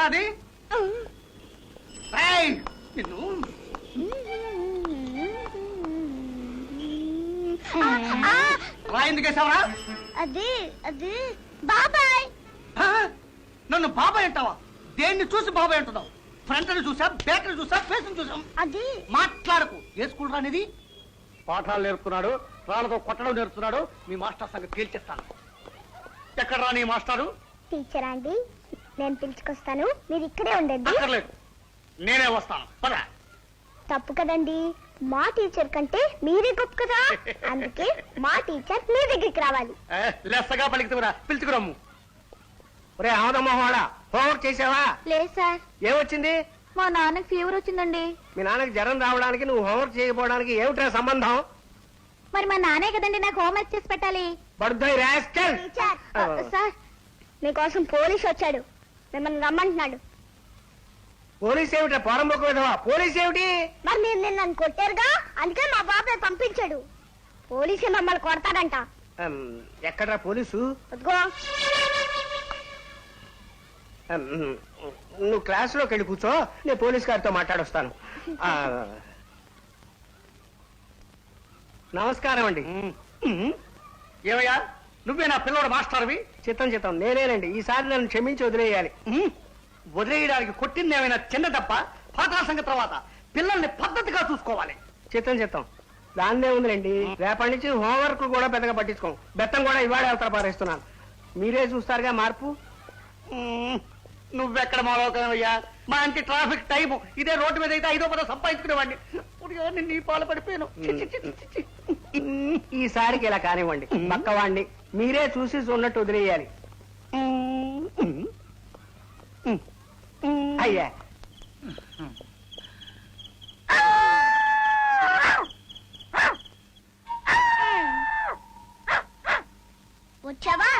ఎవరా అది నిన్ను. రా అది అది బాబాయ్? నన్ను బాబాయ్ అంటావా? దేన్ని చూసి బాబాయ్ అంటున్నావు? ఫ్రంట్ చూసా బ్యాక్ చూసా ఫేస్ చూసాం? అది. మాట్లాడకు. ఏ స్కూల్ రానిది పాఠాలు నేర్పుతున్నాడు రాళ్ళతో కొట్టడం నేర్పుతున్నాడు మీ మాస్టర్ సంగతి తేల్చేస్తాను. ఎక్కడ రా నీ మాస్టారు? టీచర్ అండి? నేను పిలుచుకొస్తాను. మీరు ఇక్కడే ఉండండి. అక్కర్లేదు. నేనే వస్తాను. పద. తప్పు కదండి. మా టీచర్ కంటే మీరే గొప్ప కదా. అందుకే మా టీచర్ మీ దగ్గరికి రావాలి. లెస్సగా పలికితురా పిలుచుకురమ్ము. ఒరే ఆమదమ్మవాడ హోంవర్క్ చేసావా? లేదు సార్. ఏమొచ్చింది మా నాన్నకి ఫీవర్ వచ్చిందండి. మీ నాన్నకి జ్వరం రావడానికి నువ్వు హోంవర్క్ చేయకపోవడానికి ఏమిట్రా సంబంధం? మరి మా నాన్నే కదండి నాకు హోంవర్క్ చేసి పెట్టాలి. రాస్కల్. సార్. మీకోసం పోలీస్ వచ్చాడు. మిమ్మల్ని రమ్మంటున్నాడు. పోలీస్ ఏమిటా పోరంబోకు విధవా? పోలీస్ ఏమిటి? మరి మీరు నిన్న నన్ను కొట్టారుగా? అందుకే మా బాబాయ్ పంపించాడు. పోలీసే మమ్మల్ని కొడతాడంట. అమ్, ఎక్కడ్రా పోలీసు? అదిగో. అమ్, నువ్వు క్లాసులోకి వెళ్ళి కూర్చో నేను పోలీస్ గారితో మాట్లాడొస్తాను. ఆ, నమస్కారం అండి. ఏమయ్యా? నువ్వే నా పిల్లోడు మాస్టర్వి? చిత్తం చిత్తం. నేనేనండి. ఈసారి నన్ను క్షమించి వదిలేయాలి. వదిలేయడానికి కొట్టింది ఏమైనా చిన్న తప్ప పాఠాల సంగతి తర్వాత. పిల్లల్ని పద్ధతిగా చూసుకోవాలి. చిత్తం చిత్తం. దాన్నే ఉందిలేండి. రేపటి నుంచి హోంవర్క్ కూడా పెద్దగా పట్టించుకోం. బెత్తం కూడా ఇవాళ అవతల పారేస్తున్నాను. మీరే చూస్తారుగా మార్పు? నువ్వెక్కడ మాలోకనయ్యా మా అంటి ట్రాఫిక్ టైము. ఇదే రోడ్డు మీద అయితే ఐదో పదో సంపాదించుకునేవాడిని. ఇప్పుడు నేను నీ పాలు పడిపోయాను. చి, చి, చి, చి, చి. ఈసారికి ఇలా కానివ్వండి. పక్కవాడిని మీరే చూసి చూన్నట్టు వదిలేయాలి. అయ్యా వచ్చావా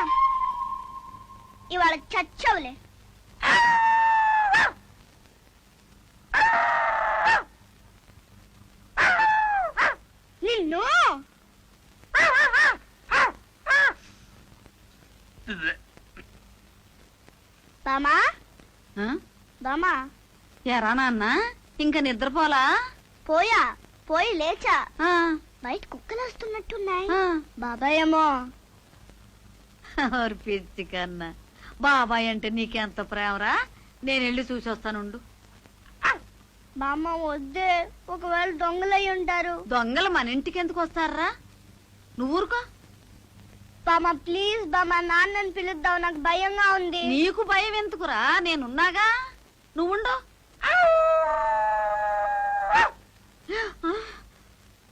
ఇవాళ చచ్చవులే నిన్ను బామా? ఆ? బామా? ఎరా నాన్న ఇంకా నిద్రపోలా? పోయా పోయి లేచా. ఆ, బయట కుక్కలు వస్తున్నట్టున్నాయి ఆ. బాబాయ్ ఏమో ఓరి పిచ్చి కన్నా. బాబాయ్ అంటే నీకెంత ప్రేమరా? నేను వెళ్ళి చూసి వస్తానుండు బామ్మ వద్దే ఒకవేళ దొంగలై ఉంటారు దొంగలు మన ఇంటికి ఎందుకు వస్తారా? నువ్వు ఊరుకో. బామ్మ ప్లీజ్ బామ్మ నాన్నని పిలుద్దాం. నాకు భయంగా ఉంది. నీకు భయం ఎందుకురా? నేనున్నాగా? నువ్వుండు.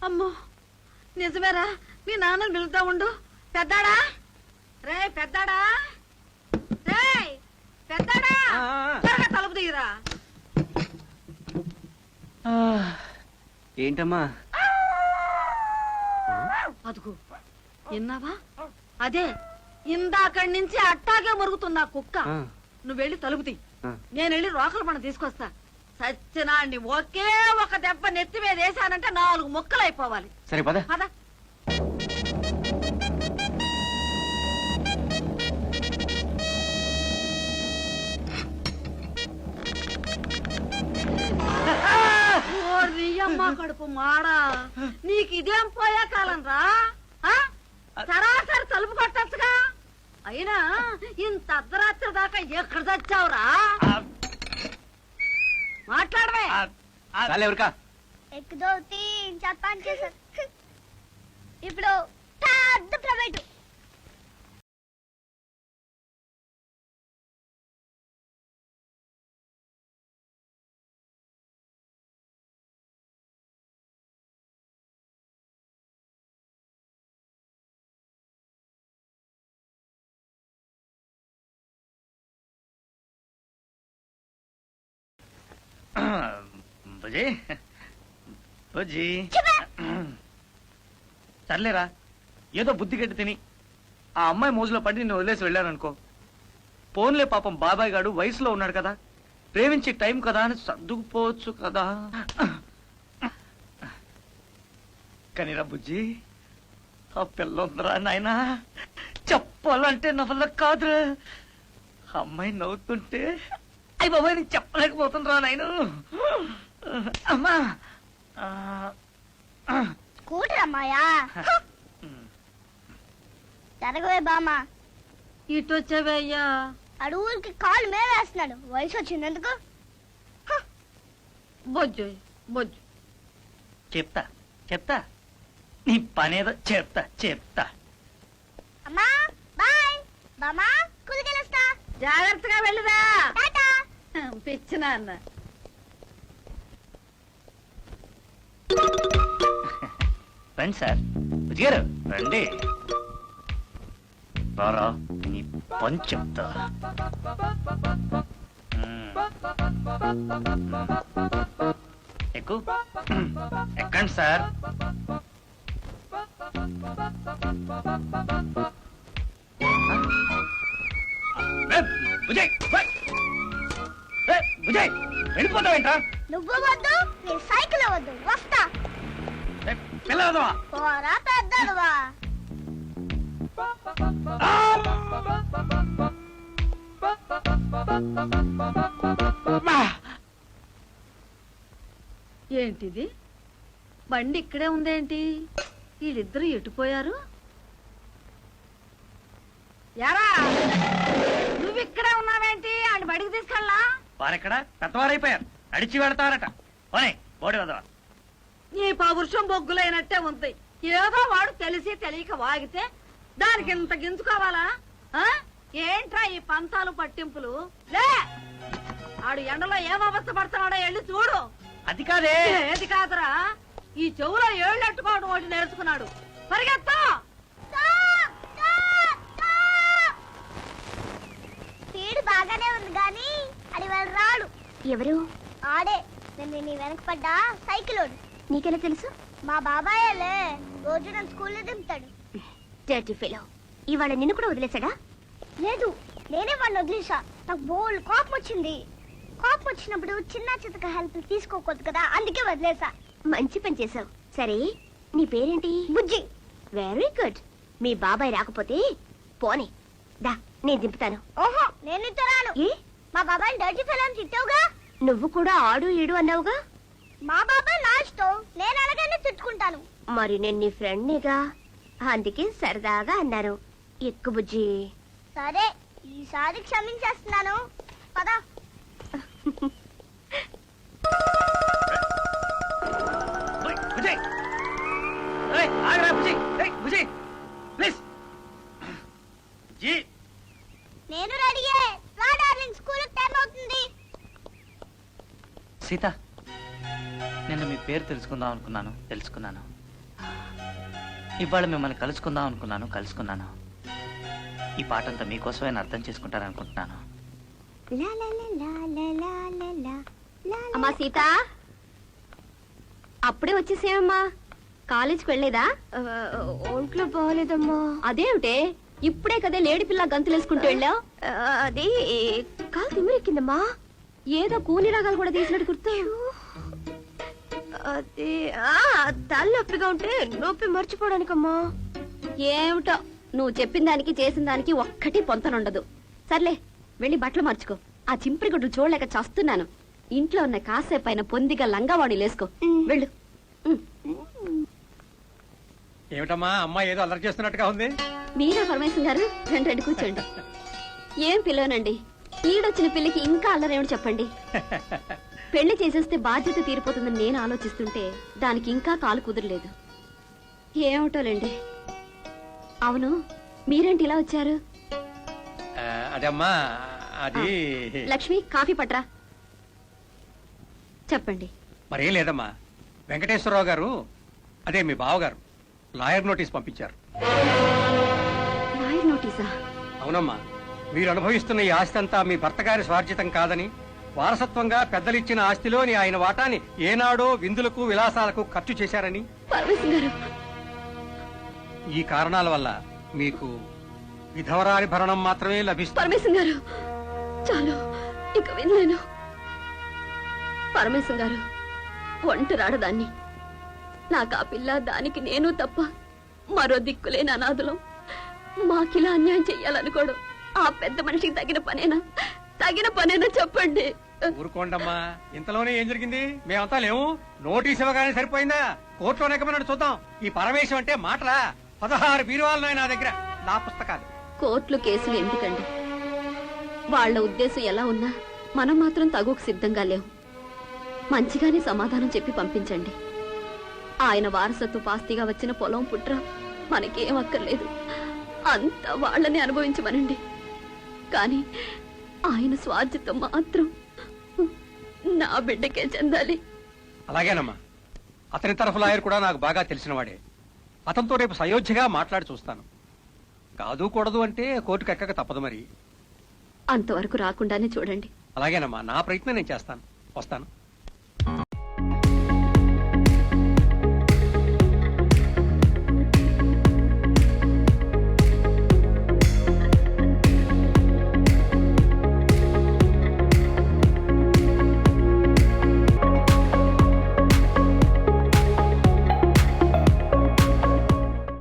అమ్మో నిజమేరా? మీ నాన్నని పిలుద్దా ఉండు. పెద్దాడా? రే పెద్దాడా? రే పెద్దాడా? త్వరగా తలుపు తీయరా. ఏంటమ్మా? అదుగు. విన్నావా? అదే ఇందాకడి నుంచి అట్టాగే మరుగుతున్నా కుక్క. ఆ, నువ్వు వెళ్ళి తలుపు తీ ఆ. నేను వెళ్ళి రోకలు మన తీసుకొస్తా. సత్యనాన్ని ఒకే ఒక దెబ్బ నెత్తి మీద వేసానంటే నాలుగు ముక్కలు అయిపోవాలి. సరే పద. పద. కడుపు మాడా. నీకు ఇదేం పోయే కాలం రా? సరాసరి తలుపు కొట్టచ్చుగా. అయినా ఇంత అర్ధరాత్రి దాకా ఎక్కడ చచ్చావురా? మాట్లాడవే. చాలే ఎవరికా ఎక్కుదో చెప్పని చేశారు ఇప్పుడు పెద్ద ప్రైవేటు. బుజ్జి సర్లేరా ఏదో బుద్ధి గట్టి తిని ఆ అమ్మాయి మోజులో పడి నిన్ను వదిలేసి వెళ్ళారనుకో పోన్లే పాపం బాబాయ్ గాడు వయసులో ఉన్నాడు కదా ప్రేమించే టైం కదా అని సర్దుకుపోవచ్చు కదా. కనిరా బుజ్జి ఆ పిల్ల ఉందిరా నాయనా చెప్పాలంటే నా వల్ల కాదురా. అమ్మాయి నవ్వుతుంటే అయ్యి బాబాయ్ నేను చెప్పలేకపోతుండ్రా నాయన. అమ్మా. ఆ, ఆ, స్కూటర్ అమ్మాయా? జరగవే బామ్మ. ఇటు వచ్చావే అయ్యా. అడుగులకి కాలు మీద వేస్తున్నాడు వయసు వచ్చినందుకు బొజ్జు బొజ్జు. చెప్తా చెప్తా. నీ పనేదో చెప్తా చెప్తా. అమ్మా బాయ్. బామ్మ స్కూల్కి వెళ్ళొస్తా జాగ్రత్తగా వెళ్ళుదా? టాటా. పిచ్చిన అన్న రండి సార్. గారు రండి. రారా నీ పని చెప్తా. మ్మ్. ఎక్కు. ఎక్కండి సార్. ఏ, విజయ్ విజయ్! ఏ, విజయ్ వెళ్ళిపోతావేంట్రా నువ్వు వద్దు నీ సైకిల్ వద్దు వస్తా. ఏ, పిల్లవదవా పోరా పెద్దలువా? ఏంటిది? బండి ఇక్కడే ఉందేంటి? వీళ్ళిద్దరు ఎటుపోయారు? యారా నువ్వు ఇక్కడే ఉన్నావేంటి? అని బడికి తీసుకెళ్ళా? వారెక్కడ? పెద్దవారైపోయారు. నడిచి వెళతారట. పోనీ బోడి వదవా నీ పౌరుషం బొగ్గులైనట్టే ఉంది. ఏదో వాడు తెలిసి తెలియక వాగితే దానికి ఇంత గింజుకోవాలా ఆ? ఏంట్రా ఈ పంతాలు పట్టింపులు? లే! ఆడు ఎండలో ఏం అవస్థ పడుతున్నాడో వెళ్ళి చూడు. అది కాదే. ఏది కాదురా? ఈ చెవులో ఏళ్ళు ఎట్టుకోవడం ఒకటి నేర్చుకున్నాడు. పరిగెత్తా స్పీడ్ బాగానే ఉంది కానీ అది వాళ్ళు రాడు ఎవరు? ఆడే నేను నీ వెనక పడ్డా సైకిల్ నీకెలా తెలుసు? మా బాబాయేలే రోజు నన్ను స్కూల్లో దింపుతాడు. డర్టీ ఫెలో ఇవాళ నిన్ను కూడా వదిలేసాడా లేదు నేనే వాడిని వదిలేసా నాకు బోల్ కోపం వచ్చింది. కోపం వచ్చినప్పుడు చిన్న చితక హెల్ప్ తీసుకోకూడదు కదా అందుకే వదిలేసా మంచి పని చేసావు సరే నీ పేరేంటి? బుజ్జి. వెరీ గుడ్ మీ బాబాయ్ రాకపోతే పోనీ. దా నేను దింపుతాను. ఓహో నేను ఇద్దరాను ఏ? మా బాబాయ్ డర్టీ ఫెలో తిట్టావుగా? నువ్వు కూడా ఆడు ఈడు అన్నావుగా? మా బాబాయ్ నా ఇష్టం. నేను అలాగనే తిట్టుకుంటాను. మరి నేను నీ ఫ్రెండ్నిగా? అందుకే సరదాగా అన్నాను ఎక్కు బుజ్జి. సరే ఈసారి క్షమించేస్తున్నాను. పద. స్కూల్కి అవుతుంది. సీత నేను మీ పేరు తెలుసుకుందాం అనుకున్నాను తెలుసుకున్నాను. ఇవాళ మిమ్మల్ని కలుసుకుందాం అనుకున్నాను కలుసుకున్నాను. ఈ పాట అంతా మీకోసమే అర్థం చేసుకుంటాను అనుకుంటున్నాను. అమ్మా సీత. అప్పుడే వచ్చేసేమమ్మా కాలేజీకి వెళ్ళలేదా ఒంట్లో బాగాలేదమ్మా అదేమిటే? ఇప్పుడే కదే లేడి పిల్ల గంతులేసుకుంటూ వెళ్ళావు. అది కాలు తిమ్మిరెక్కిందమ్మా ఏదో కూని రాగాలు కూడా తీసినట్టు గుర్తు. అది ఆ, తలనొప్పిగా ఉంటే నొప్పి మర్చిపోవడానికమ్మా. ఏమిటో నువ్వు చెప్పిన దానికి చేసిన దానికి ఒక్కటి పొంతనుండదు. సర్లే వెళ్ళి బట్టలు మార్చుకో. ఆ చింపిరి గుడ్లు చూడలేక చస్తున్నాను. ఇంట్లో ఉన్న కాసేపు పైన పొందిగా లంగావాణి లేసుకో వెళ్ళు. ఏమిటమ్మా అమ్మాయి ఏదో అల్లరి చేస్తున్నట్టుగా ఉంది? మీరా పరమేశ్వరం గారు రండి రండి కూర్చోండి. ఏం పిల్లనండి? ఈడొచ్చిన పిల్లకి ఇంకా అల్లరేమిటి చెప్పండి? పెళ్ళి చేసేస్తే బాధ్యత తీరిపోతుందని నేను ఆలోచిస్తుంటే దానికి ఇంకా కాలు కుదరలేదు. ఏమిటోలేండి అవును మీరేంటి ఇలా వచ్చారు? అదమ్మా అది లక్ష్మి కాఫీ పట్రా. చెప్పండి. మరేం లేదమ్మా. వెంకటేశ్వరరావు గారు అదే మీ బావగారు లాయర్ నోటీస్ పంపించారు. లాయర్ నోటీసా? అవునమ్మా. మీరు అనుభవిస్తున్న ఈ ఆస్తి అంతా మీ భర్త గారి స్వార్జితం కాదని వారసత్వంగా పెద్దలిచ్చిన ఆస్తిలోని ఆయన వాటాని ఏనాడో విందులకు విలాసాలకు ఖర్చు చేశారని? ఈ కారణాల వల్ల మీకు విధవరాలి భరణం మాత్రమే లభిస్తుంది. చాలు. ఇక వినలేను. పరమేశం గారు ఒంటరాడదాన్ని నాకు ఆ పిల్ల దానికి నేను తప్ప మరో దిక్కులేని అనాథులం. మాకిలా అన్యాయం చెయ్యాలనుకోవడం ఆ పెద్ద మనిషికి తగిన పనేనా? సాగిన పనైనా చెప్పండి. ఊరుకోండమ్మా. ఇంతలోనే ఏం జరిగింది? మేమంతా లేవు నోటీస్ ఇవ్వగానే సరిపోయిందా? కోర్టులో నెక్కమన్నాడు చూద్దాం. ఈ పరమేశం అంటే మాటలా పదహారు బీరువాలు నా దగ్గర. నా పుస్తకాలు. కోర్టులు కేసులు ఎందుకండి? వాళ్ళ ఉద్దేశం ఎలా ఉన్నా మనం మాత్రం తగుకు సిద్ధంగా లేవు. మంచిగానే సమాధానం చెప్పి పంపించండి. ఆయన వారసత్వ పాస్తిగా వచ్చిన పొలం పుట్ర మనకేం అక్కర్లేదు. అంత వాళ్ళని అనుభవించమనండి. కానీ ఆయన స్వార్థ్యత మాత్రం నా బిడ్డకే చెందాలి. అలాగేనమ్మా. అతని తరఫు లాయర్ కూడా నాకు బాగా తెలిసిన వాడే అతనితో రేపు సయోధ్యగా మాట్లాడి చూస్తాను. కాదు కూడదు అంటే కోర్టుకు ఎక్కక తప్పదు మరి. అంతవరకు రాకుండానే చూడండి. అలాగేనమ్మా నా ప్రయత్నం నేను చేస్తాను. వస్తాను.